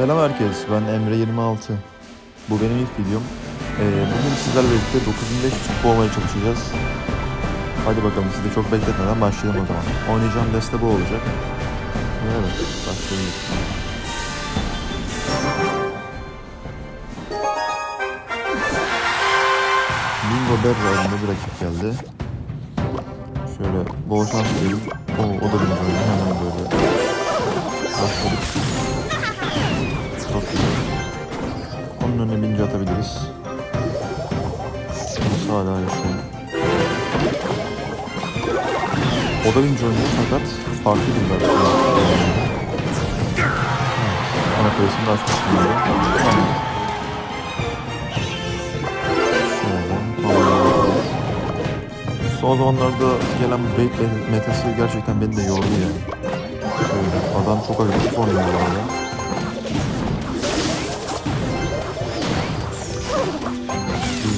Selam herkes, ben Emre26. Bu benim ilk videom. Ee, bugün sizlerle birlikte 9500 kupa çalışacağız. Hadi bakalım sizi çok bekletmeden başlayalım o zaman. Oynayacağım deste bu olacak. Evet, başlayalım. Bingo Berra adında bir rakip geldi. Şöyle bol şans diyelim. O, o da bingo oynuyor. Hemen böyle başladık. Onun önüne bince atabiliriz. Nasıl hala yaşıyor. O da bince oynuyor fakat farklı bir versiyon. Evet. Ana kulesini de açmıştım. Tamam. Son zamanlarda gelen Beyblade metası gerçekten beni de yordu yani. Şöyle, adam çok agresif oynuyor bu arada.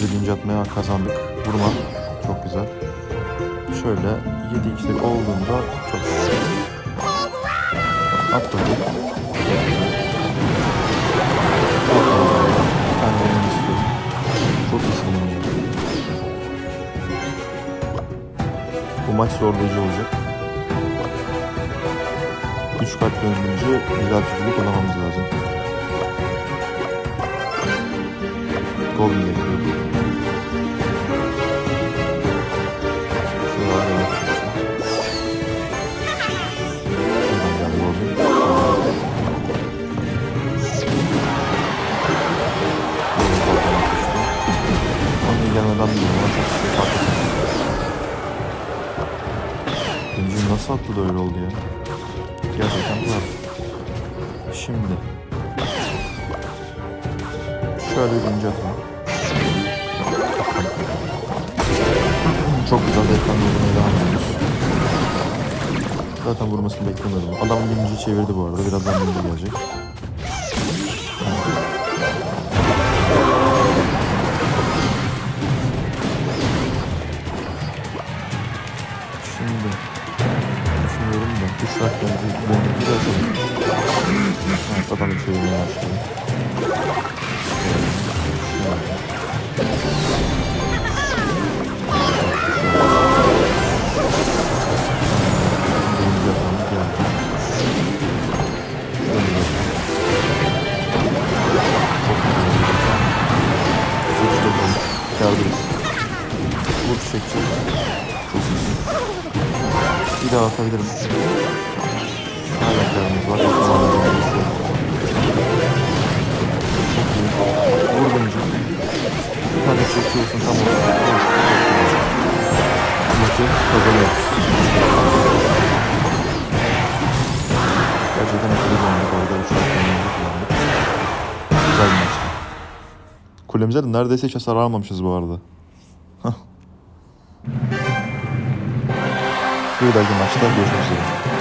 De bince atmaya kazandık. Vurma. Çok güzel. Şöyle 7 x'lik olduğunda çok güzel. At bakayım. Çok güzel. Bir tane. Bu maç zorlayıcı olacak. 3 kart döndürünce güzel bir şekilde kullanmamız lazım. Goblin bekliyorum. Gelmeden bilmiyorum ama çok şey fark. Zincir nasıl attı da öyle oldu ya? Gerçekten var. Şimdi. Şöyle bir zincir atalım. Çok güzel de ekranda vurmaya devam ediyoruz. Zaten vurmasını beklemiyordum. Adam zinciri çevirdi bu arada. Birazdan zincir gelecek. Üç dakikamızı döndürdü de açalım. Evet adam çevirmeye başladı. Şöyle. Birinci yapmamız geldi. Şöyle yapalım. Kârdayız. Vur çiçekçi. Çok iyisin. Bir daha atabilirim. Hala kârımız var. Zamanlarımız yok. Çok iyi. Vur bence. Bir tane çekiyorsun tam orada. Maçı kazanıyoruz. Gerçekten akıllı oynadık orada. Üç dakikayı kullandık. Güzel bir maçtı. Kulemize de neredeyse hiç hasar almamışız bu arada. Bir dahaki maçta görüşmek üzere.